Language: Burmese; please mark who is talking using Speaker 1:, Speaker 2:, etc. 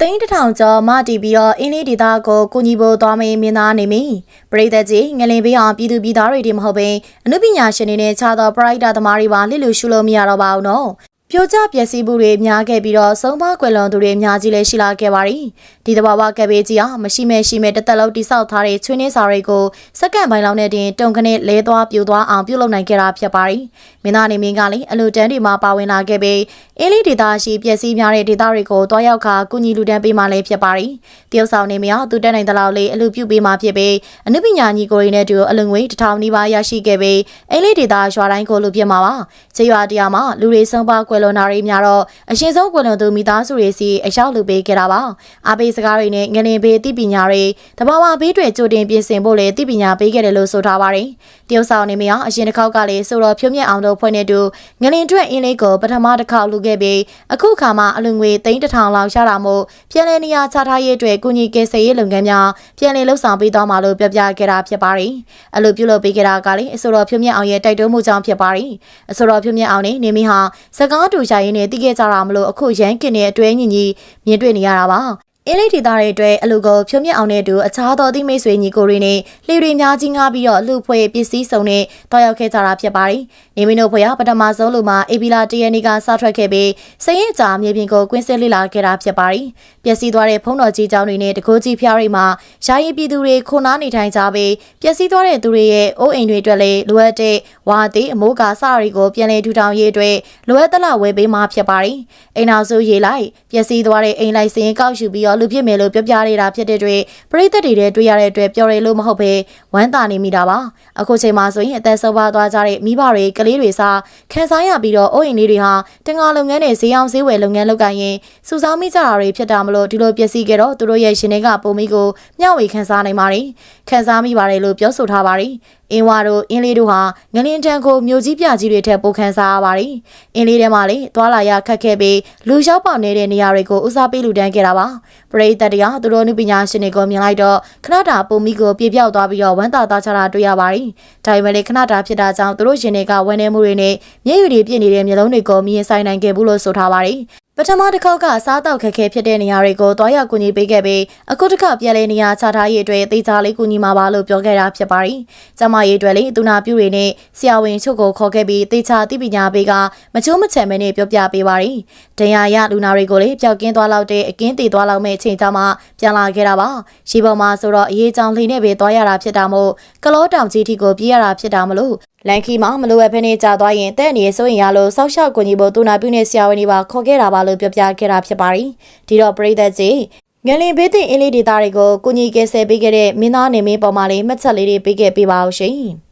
Speaker 1: သိန်းတစ်ထောင်ကျော်မတည်ပြီးတော့အင်းလေးဒေသကိုကိုညီဖို့သွားမေးမင်းသားနေမီပရိသတ်ကြီးငလင်ပေးအောင်ပြည်သူပြည်သားတွေတည်းမဟုတ်ဘဲအနုပညာရှင်တွေနဲ့ခြားသောပရိုက်တာသမားတွေပါလစ်လူရှုလို့မရတော့ပါဘူးနော် ပြိုကျပျက်စီးမှုတွေများခဲ့ပြီးတော့ဆုံးပါကွယ်လွန်သူတွေအများကြီးလည်းရှိလာခဲ့ပါရီဒီတဘာဝကပ်ဘေးကြီးဟာမရှိမဲရှိမဲတစ်သက်လုံးတိဆောက်ထားတဲ့ချွေးနှင်းစာတွေကိုစက္ကန့်ပိုင်းလောက်နဲ့တင်တုံခနဲ့လဲသွားပြိုသွားအောင်ပြုလုပ်နိုင်ခဲ့တာဖြစ်ပါရီမင်းသားနေမင်းကလည်းအလူတန်းတွေမှာပါဝင်လာခဲ့ပြီးအင်းလေးဒေသရှိပျက်စီးများတဲ့ဒေသတွေကိုတွားရောက်ခါကုညီလူတန်းပေးမှလည်းဖြစ်ပါရီတရုတ်ဆောင်နေမရသူတက်နိုင်တဲ့လောက်လေးအလူပြုပေးမှဖြစ်ပြီးအနုပညာညီကိုရင်းနဲ့တူအလူငွေတစ်ထောင်နီးပါးရရှိခဲ့ပြီးအင်းလေးဒေသရွာတိုင်းကိုလူပြစ်မှာပါခြေရွာတရားမှာလူတွေဆုံးပါကွယ်လွန်တာတွေများတော့အရှင်ဆုံးကွယ်လွန်သူမိသားစုတွေစီအရောက်လူပေးခဲ့တာပါအားပေးစကားတွေနဲ့ငလင်ပေးတိပညာတွေတဘာဝဘေးတွေကြိုတင်ပြင်ဆင်ဖို့လည်းတိပညာပေးခဲ့တယ်လို့ဆိုထားပါတယ်တရုတ်ဆောင်နေမရအရှင်တစ်ခေါက်ကလည်းဆိုတော့ဖြိုးမြက်အောင်တို့ဖွဲ့နေတူငလင်အတွက်အင်းလေးကိုပထမတစ်ခေါက်လူခဲ့ပြီးအခုခါမှအလူငွေသိန်းတစ်ထောင်လောက်ရတာမို့ပြန်လည်နေရာချထားရေးအတွက်ကုညီကယ်ဆယ်ရေးလုပ်ငန်းများပြန်လည်လှုပ်ဆောင်ပေးသွားမှာလို့ပြောပြခဲ့တာဖြစ်ပါတယ်အလူပြုလုပ်ပေးခဲ့တာကလည်းအဆိုတော်ဖြိုးမြက်အောင်ရဲ့တိုက်တွန်းမှုကြောင့်ဖြစ်ပါတယ်အဆိုတော်ဖြိုးမြက်အောင်နဲ့နေမီဟာစကားတူရှာရင်းနဲ့တည်ခဲ့ကြတာမလို့အခုရန်ကင်ရဲ့အတွဲညီညီမြင်တွေ့နေရတာပါ အင်းလေးဒေသတွေအတွက်အလူကိုဖြိုးမြက်အောင်တဲ့သူအခြားသောတိမိတ်ဆွေညီကိုတွေနဲ့လှေတွေများကြီးငါပြီးတော့လူဖွဲ့ပစ္စည်းစုံနဲ့တောက်ရောက်ခဲ့ကြတာဖြစ်ပါတယ်။နေမင်းတို့ဖွဲ့ကပထမဆုံးလူမှာအေဘီလာတရနီကစထွက်ခဲ့ပြီးစရင်ကြာမြေပြင်ကိုကွင်းစစ်လေ့လာခဲ့တာဖြစ်ပါတယ်။ပျက်စီးသွားတဲ့ဖုံးတော်ကြီးကျောင်းတွေနဲ့တကိုးကြီးဖျားတွေမှာယာယီပြည်သူတွေခုနားနေထိုင်ကြပြီးပျက်စီးသွားတဲ့သူတွေရဲ့အိုးအိမ်တွေအတွက်လည်းလိုအပ်တဲ့ဝါသေးအမိုးကာစတွေကိုပြန်လည်ထူထောင်ရေးအတွက်လိုအပ်သလောက်ဝယ်ပေးမှဖြစ်ပါတယ်။အိမ်နောက်စုရေးလိုက်ပျက်စီးသွားတဲ့အိမ်လိုက်စရင်ကောက်ယူပြီးတော့လူဖြစ်မယ်လို့ပြောပြနေတာဖြစ်တဲ့အတွက်ပရိသတ်တွေတဲ့တွေ့ရတဲ့အတွက်ပြောရလို့မဟုတ်ဘဲဝမ်းသာနေမိတာပါအခုချိန်မှာဆိုရင်အသက်ဆုံးပါသွားကြတဲ့မိဘတွေကလေးတွေစားခံစားရပြီးတော့အိုးအိမ်လေးတွေဟာတင်ငါလုပ်ငန်းနဲ့ဈေးအောင်ဈေးဝယ်လုပ်ငန်းလုပ်ကိုင်ရင်စုဆောင်းမိကြတာတွေဖြစ်တာမလို့ဒီလိုပျက်စီးခဲ့တော့သူတို့ရဲ့ရှင်တွေကပုံမိကိုမျှဝေခံစားနိုင်ပါတယ်ခံစားမိပါတယ်လို့ပြောဆိုထားပါတယ်အင်းဝါတို့အင်းလေးတို့ဟာငလင်းတန်းကိုမြို့ကြီးပြကြီးတွေထက်ပိုခန်းစားရပါတယ်။အင်းလေးထဲမှာလေသွာလာရခက်ခဲပြီးလူရောက်ပေါနေတဲ့နေရာတွေကိုဦးစားပေးလူတန်းခဲ့တာပါ။ ပရိသတ်တရားသူတို့နုပညာရှင်တွေကိုမြင်လိုက်တော့ခဏတာပုံမီကိုပြေပြောက်သွားပြီးတော့ဝမ်းသာသားချတာတွေ့ရပါတယ်။ဒါပေမဲ့လေခဏတာဖြစ်တာကြောင့်သူတို့ရှင်တွေကဝန်းနေမှုတွေနဲ့မျက်ရည်တွေပြည့်နေတဲ့မျိုးလုံးတွေကိုမြင်ဆိုင်နိုင်ခဲ့ဘူးလို့ဆိုထားပါတယ်။ ပထမတစ်ခေါက်ကစားတောက်ခက်ခဲဖြစ်တဲ့နေရာတွေကိုတွားရောက်ကူညီပေးခဲ့ပြီးအခုတစ်ခါပြန်လဲနေရာချထားရေးအတွက်တေချာလေးကူညီမှာပါလို့ပြောခဲ့တာဖြစ်ပါတယ်။ကျမရေးအတွက်လေးသူနာပြုတွေနဲ့ဆရာဝန်ချုပ်ကိုခေါ်ခဲ့ပြီးတေချာသိပညာပေးကမချိုးမချယ်မဲနဲ့ပြောပြပေးပါတယ်။ဒဏ်ရာရလူနာတွေကိုလည်းပျောက်ကင်းသွားလောက်တဲ့အကင်းတည်သွားလောက်မဲ့အချိန်ကြောင့်မှပြန်လာခဲ့တာပါ။ရှိပေါ်မှာဆိုတော့အရေးကြောင့်လှိနေပဲသွားရတာဖြစ်တာမို့ကလောတောင်ကြီးထီကိုပြေးရတာဖြစ်တာမလို့လန်ခီမှာမလိုအပ်ဖ ೇನೆ ကြာသွားရင်တဲ့အနေဆိုရင်ရလို့စောက်ရှောက်ကိုကြီးဖို့တူနာပြုနေဆရာဝန်တွေပါခေါ်ခဲ့တာပါလို့ပြောပြခဲ့တာဖြစ်ပါတယ်ဒီတော့ပရိသတ်ကြီးငလင်ဘေးတင်အင်းလေးဒေတာတွေကိုကုညီကယ်ဆယ်ပေးခဲ့တဲ့မင်းသားနေမင်းပေါ်မှာလေးမှတ်ချက်လေးတွေပေးခဲ့ပေးပါဦးရှင်